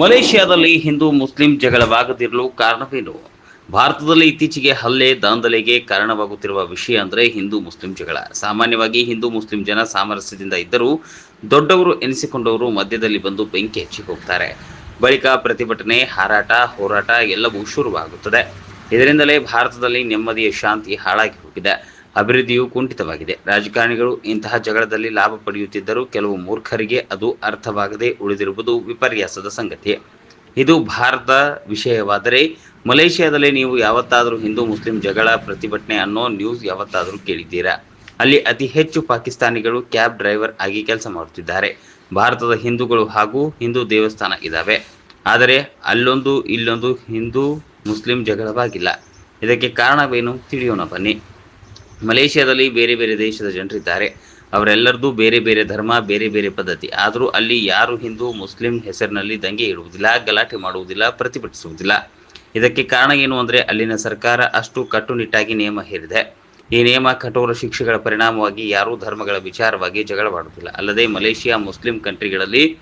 ಮಲೇಷ್ಯಾದಲ್ಲಿ Hindu Muslim ಜಗಳವಾಗದಿರಲು ಕಾರಣವೇನು? ಭಾರತದಲ್ಲಿ ಇತ್ತೀಚೆಗೆ ಹಲ್ಲೆ, ದಾಂಧಲೆಗೆ ಕಾರಣವಾಗುತ್ತಿರುವ ವಿಷಯ ಅಂದರೆ ಹಿಂದೂ ಮುಸ್ಲಿಂ ಜಗಳ. ಸಾಮಾನ್ಯವಾಗಿ ಹಿಂದೂ ಮುಸ್ಲಿಂ ಜನ ಸಾಮರಸ್ಯದಿಂದ ಇದ್ದರೂ ದೊಡ್ಡವರು ಎನಿಸಿಕೊಂಡವರು ಮಧ್ಯದಲ್ಲಿ ಬಂದು ಬೆಂಕಿ ಹಚ್ಚಿ ಹೋಗ್ತಾರೆ. ಬಳಿಕ ಪ್ರತಿಭಟನೆ, ಹಾರಾಟ, ಹೋರಾಟ ಎಲ್ಲವೂ ಶುರುವಾಗುತ್ತದೆ. ಇದರಿಂದಲೇ ಭಾರತದಲ್ಲಿ ನೆಮ್ಮದಿಯ ಶಾಂತಿ ಹಾಳಾಗಿ ಹೋಗಿದೆ. ಅಭಿವೃದ್ಧಿಯು ಕುಂಠಿತವಾಗಿದೆ. ರಾಜಕಾರಣಿಗಳು ಇಂತಹ ಜಗಳದಲ್ಲಿ ಲಾಭ ಪಡೆಯುತ್ತಿದ್ದರೂ ಕೆಲವು ಮೂರ್ಖರಿಗೆ ಅದು ಅರ್ಥವಾಗದೆ ಉಳಿದಿರುವುದು ವಿಪರ್ಯಾಸದ ಸಂಗತಿ. ಇದು ಭಾರತ ವಿಷಯವಾದರೆ ಮಲೇಷ್ಯಾದಲ್ಲಿ ನೀವು ಯಾವತ್ತಾದರೂ ಹಿಂದೂ ಮುಸ್ಲಿಂ ಜಗಳ ಪ್ರತಿಭಟನೆ ಅನ್ನೋ ನ್ಯೂಸ್ ಯಾವತ್ತಾದರೂ ಕೇಳಿದ್ದೀರಾ? ಅಲ್ಲಿ ಅತಿ ಹೆಚ್ಚು ಪಾಕಿಸ್ತಾನಿಗಳು ಕ್ಯಾಬ್ ಡ್ರೈವರ್ ಆಗಿ ಕೆಲಸ ಮಾಡುತ್ತಿದ್ದಾರೆ. ಭಾರತದ ಹಿಂದೂಗಳು ಹಾಗೂ ಹಿಂದೂ ದೇವಸ್ಥಾನ ಇದ್ದಾವೆ ಆದರೆ ಅಲ್ಲೊಂದು ಇಲ್ಲೊಂದು ಹಿಂದೂ ಮುಸ್ಲಿಂ ಜಗಳವಾಗಿಲ್ಲ. ಇದಕ್ಕೆ ಕಾರಣವೇನು? ತಿಳಿಯೋಣ ಬನ್ನಿ. ಮಲೇಷ್ಯಾದಲ್ಲಿ ಬೇರೆ ಬೇರೆ ದೇಶದ ಜನರಿದ್ದಾರೆ. ಅವರೆಲ್ಲರದ್ದು ಬೇರೆ ಬೇರೆ ಧರ್ಮ, ಬೇರೆ ಬೇರೆ ಪದ್ಧತಿ. ಆದರೂ ಅಲ್ಲಿ ಯಾರು ಹಿಂದೂ, ಮುಸ್ಲಿಂ ಹೆಸರಿನಲ್ಲಿ ದಂಗೆ ಇಡುವುದಿಲ್ಲ, ಗಲಾಟೆ ಮಾಡುವುದಿಲ್ಲ, ಪ್ರತಿಭಟಿಸುವುದಿಲ್ಲ. ಇದಕ್ಕೆ ಕಾರಣ ಏನು ಅಂದರೆ ಅಲ್ಲಿನ ಸರ್ಕಾರ ಅಷ್ಟು ಕಟ್ಟುನಿಟ್ಟಾಗಿ ನಿಯಮ ಹೇರಿದೆ. ಈ ನಿಯಮ ಕಠೋರ ಶಿಕ್ಷೆಗಳ ಪರಿಣಾಮವಾಗಿ ಯಾರೂ ಧರ್ಮಗಳ ವಿಚಾರವಾಗಿ ಜಗಳವಾಡುವುದಿಲ್ಲ. ಅಲ್ಲದೆ ಮಲೇಷಿಯಾ, ಮುಸ್ಲಿಂ ಕಂಟ್ರಿಗಳಲ್ಲಿ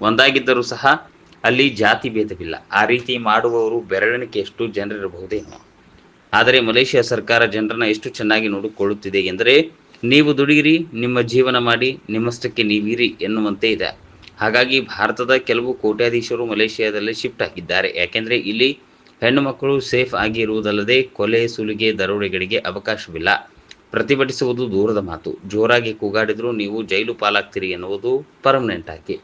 ಒಂದಾಗಿದ್ದರೂ ಸಹ ಅಲ್ಲಿ ಜಾತಿ ಭೇದವಿಲ್ಲ. ಆ ರೀತಿ ಮಾಡುವವರು ಬೆರಳಿಕೆಯಷ್ಟು ಜನರಿರಬಹುದೇನೋ. ಆದರೆ ಮಲೇಷಿಯಾ ಸರ್ಕಾರ ಜನರನ್ನ ಎಷ್ಟು ಚೆನ್ನಾಗಿ ನೋಡಿಕೊಳ್ಳುತ್ತಿದೆ ಎಂದರೆ, ನೀವು ದುಡಿಯಿರಿ, ನಿಮ್ಮ ಜೀವನ ಮಾಡಿ, ನಿಮ್ಮಷ್ಟಕ್ಕೆ ನೀವಿರಿ ಎನ್ನುವಂತೆ ಇದೆ. ಹಾಗಾಗಿ ಭಾರತದ ಕೆಲವು ಕೋಟ್ಯಾಧೀಶರು ಮಲೇಷಿಯಾದಲ್ಲಿ ಶಿಫ್ಟ್ ಆಗಿದ್ದಾರೆ. ಯಾಕೆಂದರೆ ಇಲ್ಲಿ ಹೆಣ್ಣು ಮಕ್ಕಳು ಸೇಫ್ ಆಗಿ ಇರುವುದಲ್ಲದೆ ಕೊಲೆ, ಸುಲಿಗೆ, ದರೋಡೆಗಳಿಗೆ ಅವಕಾಶವಿಲ್ಲ. ಪ್ರತಿಭಟಿಸುವುದು ದೂರದ ಮಾತು. ಜೋರಾಗಿ ಕೂಗಾಡಿದರೂ ನೀವು ಜೈಲು ಪಾಲಾಗ್ತೀರಿ ಎನ್ನುವುದು ಪರ್ಮನೆಂಟ್ ಆಗಿ.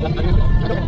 Gracias.